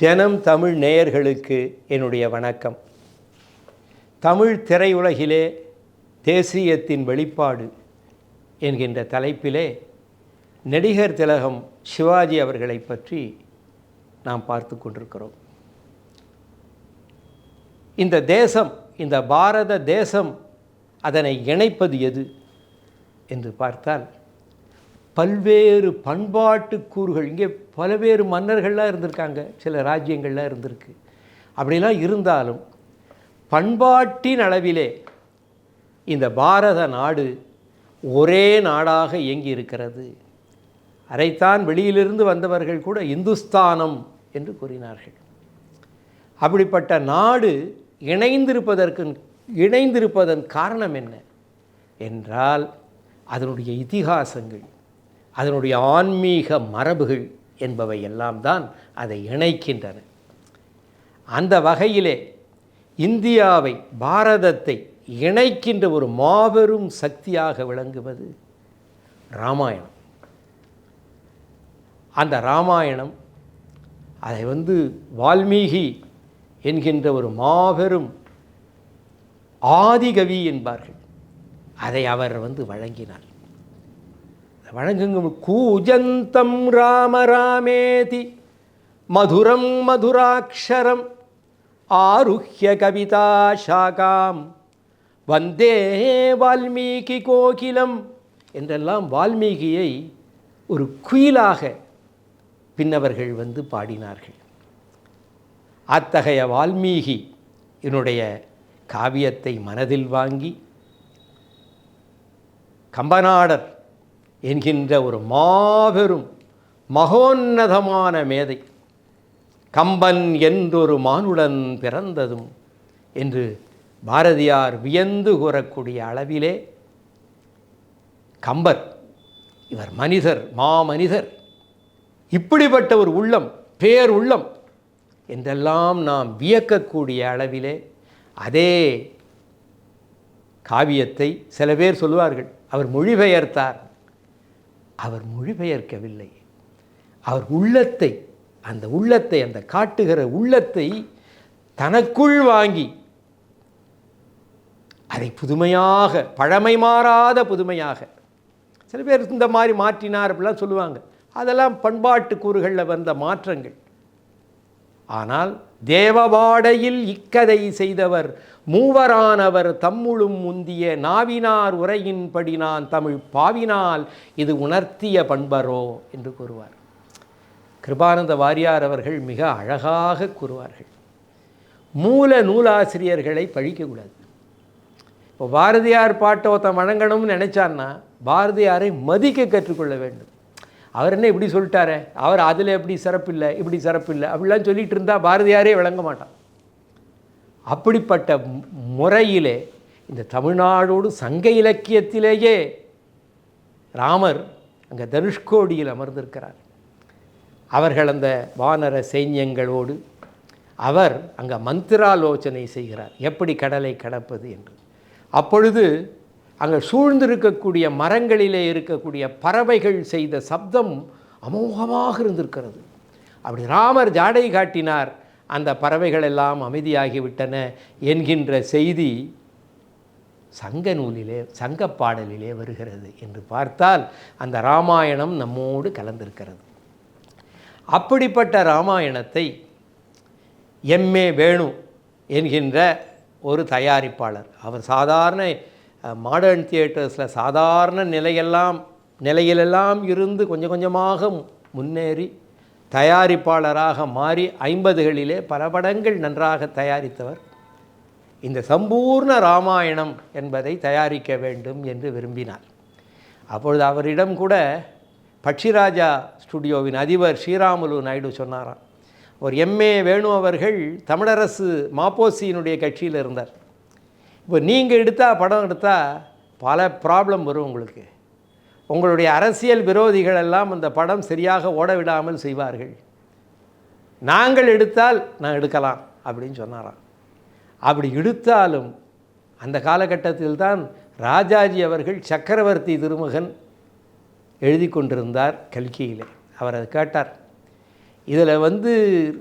ஜனம் தமிழ் நேயர்களுக்கு என்னுடைய வணக்கம். தமிழ் திரையுலகிலே தேசியத்தின் வெளிப்பாடு என்கின்ற தலைப்பிலே நடிகர் திலகம் சிவாஜி அவர்களை பற்றி நாம் பார்த்து கொண்டிருக்கிறோம். இந்த தேசம் இந்த பாரத தேசம் அதனை இணைப்பது எது என்று பார்த்தால் பல்வேறு பண்பாட்டு கூறுகள். இங்கே பல்வேறு மன்னர்கள்லாம் இருந்திருக்காங்க. சில ராஜ்யங்கள்லாம் இருந்திருக்கு. அப்படிலாம் இருந்தாலும் பண்பாட்டின் அளவிலே இந்த பாரத நாடு ஒரே நாடாக இயங்கி இருக்கிறது அதைத்தான் வெளியிலிருந்து வந்தவர்கள் கூட இந்துஸ்தானம் என்று கூறினார்கள். அப்படிப்பட்ட நாடு இணைந்திருப்பதற்கு இணைந்திருப்பதன் காரணம் என்ன? என்றால் அதனுடைய இதிகாசங்கள். அதனுடைய ஆன்மீக மரபுகள் என்பவை எல்லாம் தான் அதை இணைக்கின்றன. அந்த வகையிலே இந்தியாவை பாரதத்தை இணைக்கின்ற ஒரு மாபெரும் சக்தியாக விளங்குவது ராமாயணம். அந்த ராமாயணம் அதை வந்து வால்மீகி என்கின்ற ஒரு மாபெரும் ஆதிகவி என்பார்கள். அதை அவர் வந்து வழங்கினார். வழங்குங்க கூஜந்தம் ராம ராமேதி. மதுரம் மதுராட்சரம் ஆருஹ்ய கவிதா சாகாம். வந்தே வால்மீகி கோகிலம். என்றெல்லாம் வால்மீகியை ஒரு குயிலாக பின்னவர்கள் வந்து பாடினார்கள். அத்தகைய வால்மீகி என்னுடைய காவியத்தை மனதில் வாங்கி கம்பநாடர் என்கின்ற ஒரு மாபெரும் மகோன்னதமான மேதை கம்பன் என்றொரு மானுடன் பிறந்ததும் என்று பாரதியார் வியந்து கூறக்கூடிய அளவிலே கம்பர் இவர் மனிதர் மாமனிதர் இப்படிப்பட்ட ஒரு உள்ளம் பேர் உள்ளம் என்றெல்லாம் நாம் வியக்கக்கூடிய அளவிலே அதே காவியத்தை சில பேர் சொல்லுவார்கள். அவர் மொழிபெயர்த்தார். அவர் மொழிபெயர்க்கவில்லை. அவர் உள்ளத்தை அந்த உள்ளத்தை அந்த காட்டுகிற உள்ளத்தை தனக்குள் வாங்கி அதை புதுமையாக பழமை மாறாத புதுமையாக சில பேர் இந்த மாதிரி மாற்றினார் அப்படிலாம் சொல்லுவாங்க. அதெல்லாம் பண்பாட்டு கூறுகளில் வந்த மாற்றங்கள். ஆனால் தேவபாடையில் இக்கதை செய்தவர் மூவரானவர் தம்முழும் முந்திய நாவினார் உரையின்படி நான் தமிழ் பாவினால் இது உணர்த்திய பண்பரோ என்று கூறுவார். கிருபானந்த வாரியார் அவர்கள் மிக அழகாக கூறுவார்கள். மூல நூலாசிரியர்களை பழிக்கக்கூடாது. இப்போ பாரதியார் பாட்டை ஒருத்தன் வழங்கணும்னு நினச்சான்னா பாரதியாரை மதிக்க கற்றுக்கொள்ள வேண்டும். அவர் என்ன இப்படி சொல்லிட்டாரே? அவர் அதில் எப்படி சிறப்பில்லை இப்படி சிறப்பில்லை அப்படிலாம் சொல்லிட்டு இருந்தால் பாரதியாரே விளங்க மாட்டான். அப்படிப்பட்ட முறையிலே இந்த தமிழ்நாடோடு சங்க இலக்கியத்திலேயே ராமர் அங்கே தனுஷ்கோடியில் அமர்ந்திருக்கிறார். அவர்கள் அந்த வானர சைன்யங்களோடு அவர் அங்கே மந்திராலோசனை செய்கிறார். எப்படி கடலை கடப்பது என்று. அப்பொழுது அங்கே சூழ்ந்திருக்கக்கூடிய மரங்களிலே இருக்கக்கூடிய பறவைகள் செய்த சப்தம் அமோகமாக இருந்திருக்கிறது. அப்படி ராமர் ஜாடை காட்டினார். அந்த பறவைகள் எல்லாம் அமைதியாகிவிட்டன என்கின்ற செய்தி சங்க நூலிலே சங்க பாடலிலே வருகிறது என்று பார்த்தால் அந்த ராமாயணம் நம்மோடு கலந்திருக்கிறது. அப்படிப்பட்ட ராமாயணத்தை எம்ஏ வேணு என்கின்ற ஒரு தயாரிப்பாளர் அவர் சாதாரண மாடர்ன் தியேட்டர்ஸில் சாதாரண நிலையெல்லாம் நிலையிலெல்லாம் இருந்து கொஞ்சம் கொஞ்சமாக முன்னேறி தயாரிப்பாளராக மாறி ஐம்பதுகளிலே பல படங்கள் நன்றாக தயாரித்தவர். இந்த சம்பூர்ண ராமாயணம் என்பதை தயாரிக்க வேண்டும் என்று விரும்பினார். அப்பொழுது அவரிடம் கூட பட்சிராஜா ஸ்டுடியோவின் அதிபர் ஸ்ரீராமுலு நாயுடு சொன்னாராம். ஒரு எம்ஏ வேணு அவர்கள் தமிழரசு மாப்போசியினுடைய கட்சியில் இருந்தார் இப்போ நீங்கள் எடுத்தால் படம் எடுத்தால் பல ப்ராப்ளம் வரும் உங்களுக்கு. உங்களுடைய அரசியல் விரோதிகள் எல்லாம் அந்த படம் சரியாக ஓட விடாமல் செய்வார்கள். நாங்கள் எடுத்தால் நான் எடுக்கலாம் அப்படின்னு சொன்னாராம். அப்படி எடுத்தாலும் அந்த காலகட்டத்தில் தான் ராஜாஜி அவர்கள் சக்கரவர்த்தி திருமகன் எழுதி கொண்டிருந்தார் கல்கியில். அவர் அதை கேட்டார். இதில் வந்து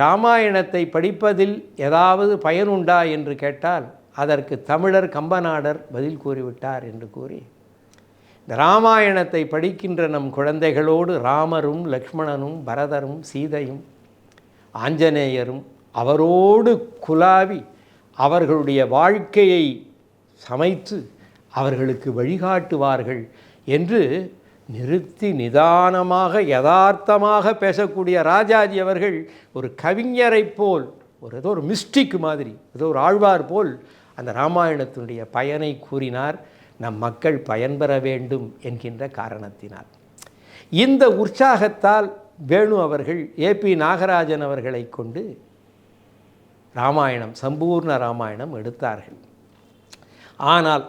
ராமாயணத்தை படிப்பதில் ஏதாவது பயனுண்டா என்று கேட்டால் அதற்கு தமிழர் கம்பநாடர் பதில் கூறிவிட்டார் என்று கூறி இந்த ராமாயணத்தை படிக்கின்ற நம் குழந்தைகளோடு ராமரும் லக்ஷ்மணனும் பரதரும் சீதையும் ஆஞ்சநேயரும் அவரோடு குலாவி அவர்களுடைய வாழ்க்கையை சமைத்து அவர்களுக்கு வழிகாட்டுவார்கள் என்று நிறுத்தி நிதானமாக யதார்த்தமாக பேசக்கூடிய ராஜாஜி அவர்கள் ஒரு கவிஞரைப் போல் ஒரு ஏதோ ஒரு மிஸ்டிக் மாதிரி ஏதோ ஒரு ஆழ்வார் போல் அந்த ராமாயணத்தினுடைய பயனை கூறினார். நம் மக்கள் பயன்பெற வேண்டும் என்கின்ற காரணத்தினால். இந்த உற்சாகத்தால் வேணு அவர்கள் ஏபி நாகராஜன் அவர்களை கொண்டு ராமாயணம் சம்பூர்ண ராமாயணம் எடுத்தார்கள். ஆனால்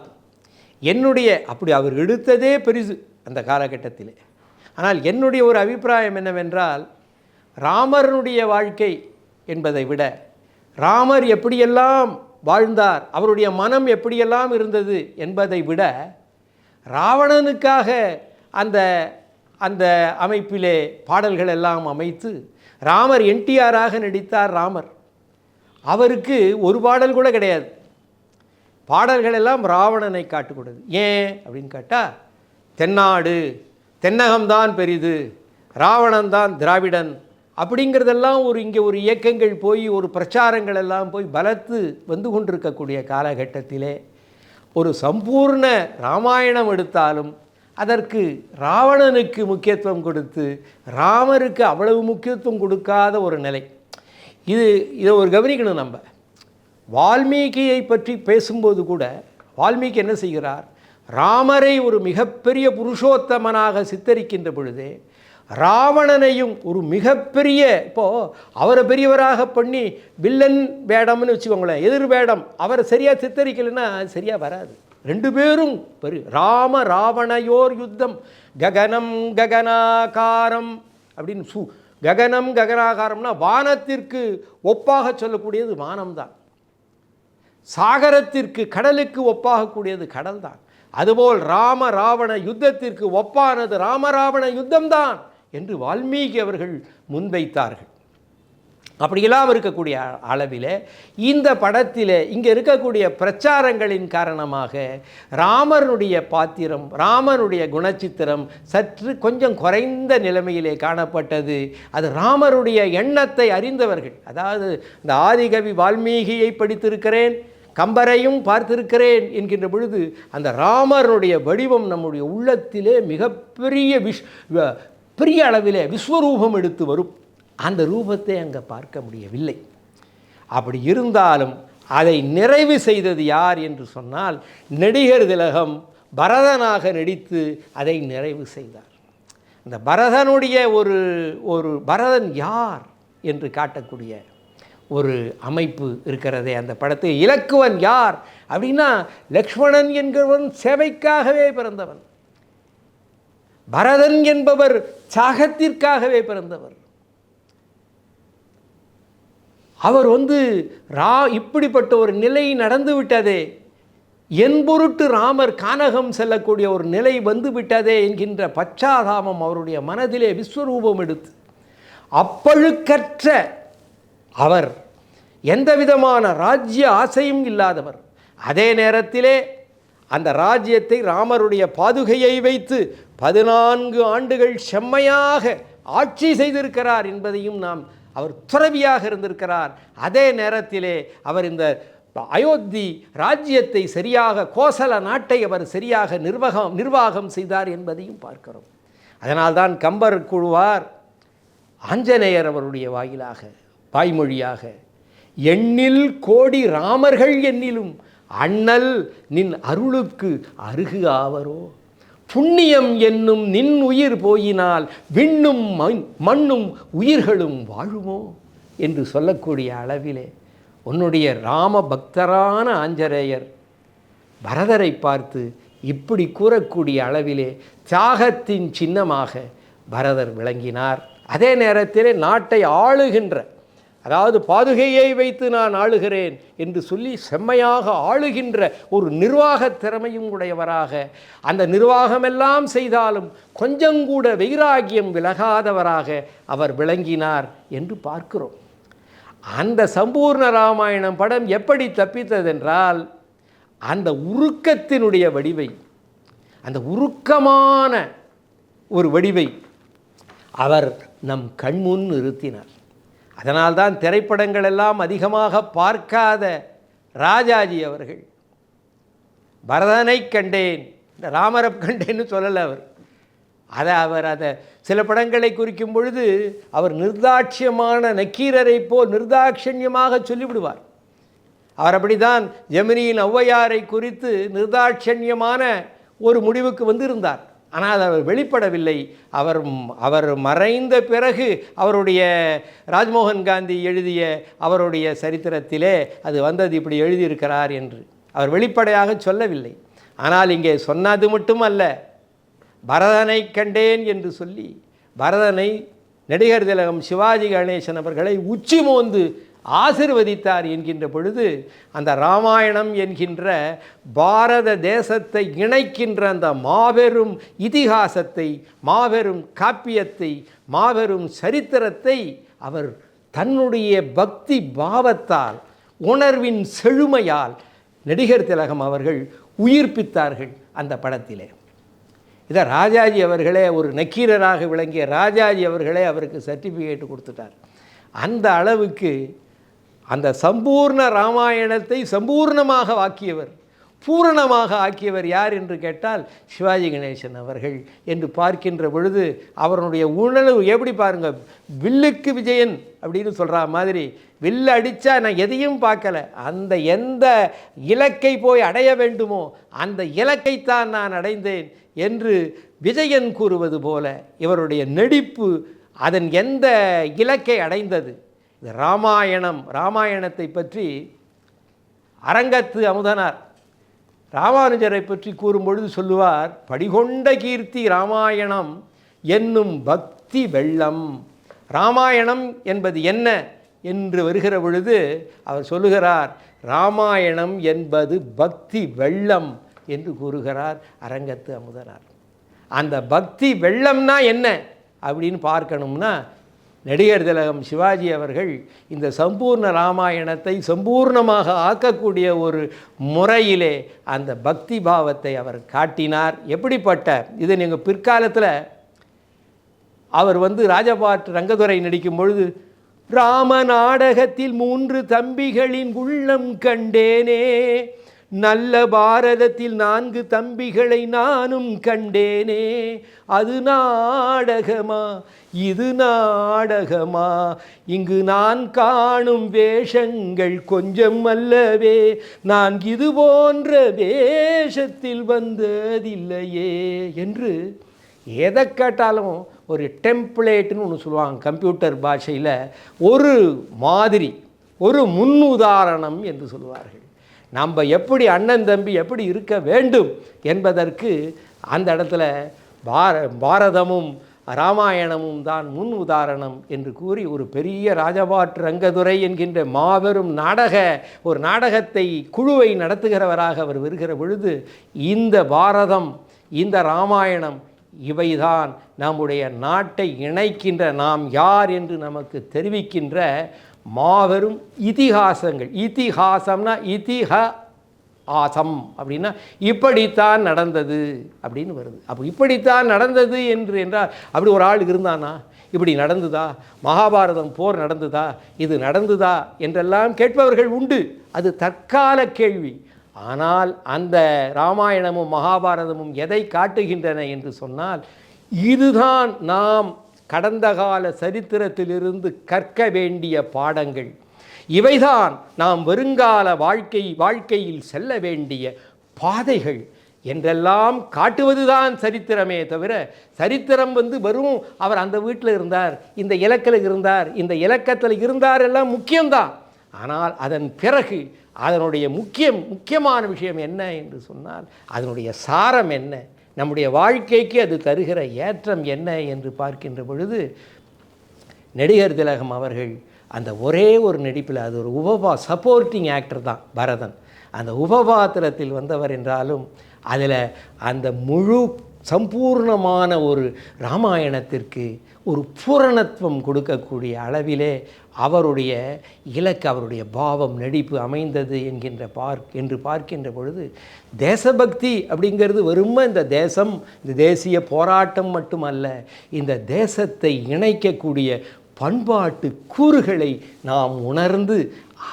என்னுடைய அப்படி அவர் எடுத்ததே பெரிது அந்த காலகட்டத்தில். ஆனால் என்னுடைய ஒரு அபிப்பிராயம் என்னவென்றால் ராமருடைய வாழ்க்கை என்பதை விட ராமர் எப்படியெல்லாம் வாழ்ந்தார். அவருடைய மனம் எப்படியெல்லாம் இருந்தது என்பதை விட ராவணனுக்காக அந்த அந்த அமைப்பிலே பாடல்கள் எல்லாம் அமைத்து ராமர் என்டிஆராக நடித்தார் ராமர். அவருக்கு ஒரு பாடல் கூட கிடையாது. பாடல்கள் எல்லாம் ராவணனை காட்டக்கூடாது ஏன் அப்படின்னு கேட்டால் தென்னாடு தென்னகம்தான் பெரிது ராவணன்தான் திராவிடன் அப்படிங்கிறதெல்லாம் ஒரு இங்கே ஒரு இயக்கங்கள் போய் ஒரு பிரச்சாரங்கள் எல்லாம் போய் பலத்து வந்து கொண்டிருக்கக்கூடிய காலகட்டத்திலே ஒரு சம்பூர்ண ராமாயணம் எடுத்தாலும் அதற்கு ராவணனுக்கு முக்கியத்துவம் கொடுத்து ராமருக்கு அவ்வளவு முக்கியத்துவம் கொடுக்காத ஒரு நிலை. இது இதை ஒரு கவனிக்கணும் நம்ம. வால்மீகியை பற்றி பேசும்போது கூட வால்மீகி என்ன செய்கிறார்? ராமரை ஒரு மிகப்பெரிய புருஷோத்தமனாக சித்தரிக்கின்ற பொழுதே ராவணனையும் ஒரு மிகப்பெரிய இப்போது அவரை பெரியவராக பண்ணி வில்லன் வேடம்னு வச்சுக்கோங்களேன் எதிர் வேடம். அவரை சரியாக சித்தரிக்கலைன்னா அது சரியாக வராது. ரெண்டு பேரும் பெரிய ராம ராவணையோர் யுத்தம். ககனம் ககனாகாரம் அப்படின்னு சு ககனம் ககனாகாரம்னா வானத்திற்கு ஒப்பாக சொல்லக்கூடியது வானம்தான். சாகரத்திற்கு கடலுக்கு ஒப்பாகக்கூடியது கடல் தான் அதுபோல் ராம ராவண யுத்தத்திற்கு ஒப்பானது ராமராவண யுத்தம்தான். என்று வால்மீகி அவர்கள் முன்வைத்தார்கள். அப்படியெல்லாம் இருக்கக்கூடிய அளவில் இந்த படத்தில் இங்கே இருக்கக்கூடிய பிரச்சாரங்களின் காரணமாக ராமனுடைய பாத்திரம் ராமனுடைய குணச்சித்திரம் சற்று கொஞ்சம் குறைந்த நிலைமையிலே காணப்பட்டது. அது ராமருடைய எண்ணத்தை அறிந்தவர்கள். அதாவது இந்த ஆதிகவி வால்மீகியை படித்திருக்கிறேன் கம்பரையும் பார்த்திருக்கிறேன் என்கின்ற பொழுது அந்த ராமருடைய வடிவம் நம்முடைய உள்ளத்திலே மிகப்பெரிய விஷ் பெரிய அளவிலே விஸ்வரூபம் எடுத்து வரும். அந்த ரூபத்தை அங்கே பார்க்க முடியவில்லை. அப்படி இருந்தாலும் அதை நிறைவு செய்தது யார் என்று சொன்னால் நடிகர் திலகம் பரதனாக நடித்து அதை நிறைவு செய்தார். இந்த பரதனுடைய ஒரு ஒரு பரதன் யார் என்று காட்டக்கூடிய ஒரு அமைப்பு இருக்கிறதே. அந்த படத்தை இலக்குவன் யார் அப்படின்னா லக்ஷ்மணன் என்கிறவன் சேவைக்காகவே பிறந்தவன். பரதன் என்பவர் சாகத்திற்காகவே பிறந்தவர். அவர் வந்து ரா இப்படிப்பட்ட ஒரு நிலை நடந்து விட்டதே என் பொருட்டு ராமர் கானகம் செல்லக்கூடிய ஒரு நிலை வந்து விட்டதே என்கின்ற பச்சாதாபம் அவருடைய மனதிலே விஸ்வரூபம் எடுத்து அப்பழுக்கற்ற அவர் எந்த விதமான ராஜ்ய ஆசையும் இல்லாதவர். அதே நேரத்திலே அந்த ராஜ்யத்தை ராமருடைய பாதுகையை வைத்து பதினான்கு ஆண்டுகள் செம்மையாக ஆட்சி செய்திருக்கிறார் என்பதையும் நாம் அவர் துறவியாக இருந்திருக்கிறார். அதே நேரத்திலே அவர் இந்த அயோத்தி ராஜ்யத்தை சரியாக கோசல நாட்டை அவர் சரியாக நிர்வாகம் நிர்வாகம் செய்தார் என்பதையும் பார்க்கிறோம். அதனால்தான் கம்பர் குழுவார் ஆஞ்சநேயர் அவருடைய வாயிலாக வாய்மொழியாக எண்ணில் கோடி ராமர்கள் எண்ணிலும் அண்ணல் நின் அருளுக்கு அருகு ஆவரோ? புண்ணியம் என்னும் நின் உயிர் போயினால் விண்ணும் மண்ணும் உயிர்களும் வாழுமோ? என்று சொல்லக்கூடிய அளவிலே உன்னுடைய ராம பக்தரான ஆஞ்சநேயர் பரதரை பார்த்து இப்படி கூறக்கூடிய அளவிலே தியாகத்தின் சின்னமாக பரதர் விளங்கினார். அதே நேரத்திலே நாட்டை ஆளுகின்ற அதாவது பாதுகையை வைத்து நான் ஆளுகிறேன் என்று சொல்லி செம்மையாக ஆளுகின்ற ஒரு நிர்வாக திறமையும் உடையவராக அந்த நிர்வாகமெல்லாம் செய்தாலும் கொஞ்சங்கூட வைராகியம் விலகாதவராக அவர் விளங்கினார் என்று பார்க்கிறோம். அந்த சம்பூர்ண ராமாயணம் படம் எப்படி தப்பித்ததென்றால் அந்த உருக்கத்தினுடைய வடிவை அந்த உருக்கமான ஒரு வடிவை அவர் நம் கண்முன் நிறுத்தினார். அதனால்தான் திரைப்படங்கள் எல்லாம் அதிகமாக பார்க்காத ராஜாஜி அவர்கள். பரதனை கண்டேன். இந்த ராமரப் கண்டேன்னு சொல்லலை அவர். அதை அவர் அதை சில படங்களை குறிக்கும் பொழுது அவர் நிர்தாட்சியமான நக்கீரரை போல் நிர்தாட்சண்யமாக சொல்லிவிடுவார். அவர் அப்படிதான் ஜெமினியின் ஔவையாரை குறித்து நிர்தாட்சண்யமான ஒரு முடிவுக்கு வந்திருந்தார். ஆனால் அவர் வெளிப்படவில்லை. அவர் அவர் மறைந்த பிறகு அவருடைய ராஜ்மோகன் காந்தி எழுதிய அவருடைய சரித்திரத்திலே அது வந்தது இப்படி எழுதியிருக்கிறார் என்று. அவர் வெளிப்படையாக சொல்லவில்லை. ஆனால் இங்கே சொன்னது மட்டும் அல்ல பரதனை கண்டேன் என்று சொல்லி பரதனை நடிகர் திலகம் சிவாஜி கணேசன் அவர்களை உச்சி மோந்து ஆசிர்வதித்தார் என்கின்ற பொழுது அந்த ராமாயணம் என்கின்ற பாரத தேசத்தை இணைக்கின்ற அந்த மாபெரும் இதிகாசத்தை மாபெரும் காப்பியத்தை மாபெரும் சரித்திரத்தை அவர் தன்னுடைய பக்தி பாவத்தால் உணர்வின் செழுமையால் நடிகர் திலகம் அவர்கள் உயிர்ப்பித்தார்கள் அந்த படத்திலே. இதை ராஜாஜி அவர்களே ஒரு நக்கீரராக விளங்கிய ராஜாஜி அவர்களே அவருக்கு சர்டிஃபிகேட் கொடுத்துட்டார். அந்த அளவுக்கு அந்த சம்பூர்ண ராமாயணத்தை சம்பூர்ணமாக ஆக்கியவர் பூரணமாக ஆக்கியவர் யார் என்று கேட்டால் சிவாஜி கணேசன் அவர்கள் என்று பார்க்கின்ற பொழுது அவருடைய உணர்வு எப்படி பாருங்கள் வில்லுக்கு விஜயன் அப்படின்னு சொல்கிற மாதிரி வில்லு அடித்தா நான் எதையும் பார்க்கல அந்த எந்த இலக்கை போய் அடைய வேண்டுமோ அந்த இலக்கைத்தான் நான் அடைந்தேன் என்று விஜயன் கூறுவது போல இவருடைய நடிப்பு அதன் எந்த இலக்கை அடைந்தது. இந்த ராமாயணம் ராமாயணத்தை பற்றி அரங்கத்து அமுதனார் ராமானுஜரை பற்றி கூறும்பொழுது சொல்லுவார் படிகொண்ட கீர்த்தி ராமாயணம் என்னும் பக்தி வெள்ளம். ராமாயணம் என்பது என்ன? என்று வருகிற பொழுது அவர் சொல்லுகிறார் ராமாயணம் என்பது பக்தி வெள்ளம் என்று கூறுகிறார் அரங்கத்து அமுதனார். அந்த பக்தி வெள்ளம்னா என்ன அப்படின்னு பார்க்கணும்னா நடிகர் திலகம் சிவாஜி அவர்கள் இந்த சம்பூர்ண ராமாயணத்தை சம்பூர்ணமாக ஆக்கக்கூடிய ஒரு முறையிலே அந்த பக்தி பாவத்தை அவர் காட்டினார். எப்படிப்பட்ட இது நீங்கள் பிற்காலத்தில் அவர் வந்து ராஜபாட் ரங்கதுரை நடிக்கும் பொழுது ராம நாடகத்தில் மூன்று தம்பிகளின் உள்ளம் கண்டேனே நல்ல பாரதத்தில் நான்கு தம்பிகளை நானும் கண்டேனே. அது நாடகமா? இது நாடகமா? இங்கு நான் காணும் வேஷங்கள் கொஞ்சம் அல்லவே. நான் இது போன்ற வேஷத்தில் வந்ததில்லையே என்று எதை கேட்டாலும் ஒரு டெம்ப்ளேட்டுன்னு ஒன்று சொல்லுவாங்க கம்ப்யூட்டர் பாஷையில். ஒரு மாதிரி ஒரு முன்னுதாரணம் என்று சொல்லுவார்கள். நம்ம எப்படி அண்ணன் தம்பி எப்படி இருக்க வேண்டும் என்பதற்கு அந்த இடத்துல பார பாரதமும் ராமாயணமும் தான் முன் உதாரணம் என்று கூறி ஒரு பெரிய ராஜபாட் ரங்கதுரை என்கின்ற மாபெரும் நாடக ஒரு நாடகத்தை குழுவை நடத்துகிறவராக அவர் வருகிற பொழுது இந்த பாரதம் இந்த ராமாயணம் இவைதான் நம்முடைய நாட்டை இணைக்கின்ற நாம் யார் என்று நமக்கு தெரிவிக்கின்ற மாபெரும் இதிகாசங்கள். இதிகாசம்னா இதிஹ ஆசம் அப்படின்னா இப்படித்தான் நடந்தது அப்படின்னு வருது. அப்போ இப்படித்தான் நடந்தது என்று என்றால் அப்படி ஒரு ஆள் இருந்தானா? இப்படி நடந்துதா? மகாபாரதம் போர் நடந்துதா? இது நடந்துதா? என்றெல்லாம் கேட்பவர்கள் உண்டு. அது தற்கால கேள்வி. ஆனால் அந்த ராமாயணமும் மகாபாரதமும் எதை காட்டுகின்றன என்று சொன்னால் இதுதான் நாம் கடந்த கால சரித்திரத்திலிருந்து கற்க வேண்டிய பாடங்கள். இவைதான் நாம் வருங்கால வாழ்க்கை வாழ்க்கையில் செல்ல வேண்டிய பாதைகள். என்றெல்லாம் காட்டுவதுதான் சரித்திரமே தவிர சரித்திரம் வந்து வரும் அவர் அந்த வீட்டில் இருந்தார் இந்த இலக்கில் இருந்தார் இந்த இலக்கத்தில் இருந்தார் எல்லாம் முக்கியம்தான். ஆனால் அதன் பிறகு அதனுடைய முக்கியம் முக்கியமான விஷயம் என்ன என்று சொன்னால் அதனுடைய சாரம் என்ன? நம்முடைய வாழ்க்கைக்கு அது தருகிற ஏற்றம் என்ன என்று பார்க்கின்ற பொழுது நடிகர் திலகம் அவர்கள் அந்த ஒரே ஒரு நடிப்பில் அது ஒரு உபபா சப்போர்ட்டிங் ஆக்டர் தான் பரதன். அந்த உபபாத்திரத்தில் வந்தவர் என்றாலும் அதில் அந்த முழு சம்பூர்ணமான ஒரு ராமாயணத்திற்கு ஒரு பூரணத்துவம் கொடுக்கக்கூடிய அளவிலே அவருடைய இலக்கு அவருடைய பாவம் நடிப்பு அமைந்தது என்கின்ற பார்க் என்று பார்க்கின்ற பொழுது தேசபக்தி அப்படிங்கிறது வெறும இந்த தேசம் இந்த தேசிய போராட்டம் மட்டுமல்ல இந்த தேசத்தை இணைக்கக்கூடிய பண்பாட்டு கூறுகளை நாம் உணர்ந்து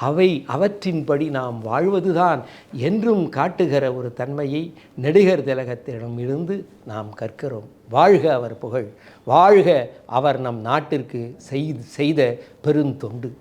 அவை அவற்றின்படி நாம் வாழ்வதுதான் என்றும் காட்டுகிற ஒரு தன்மையை நெடுகர் திலகத்திடம் இருந்து நாம் கற்கிறோம். வாழ்க அவர் புகழ் வாழ்க அவர் நம் நாட்டிற்கு செய்து செய்த பெருந்தொண்டு.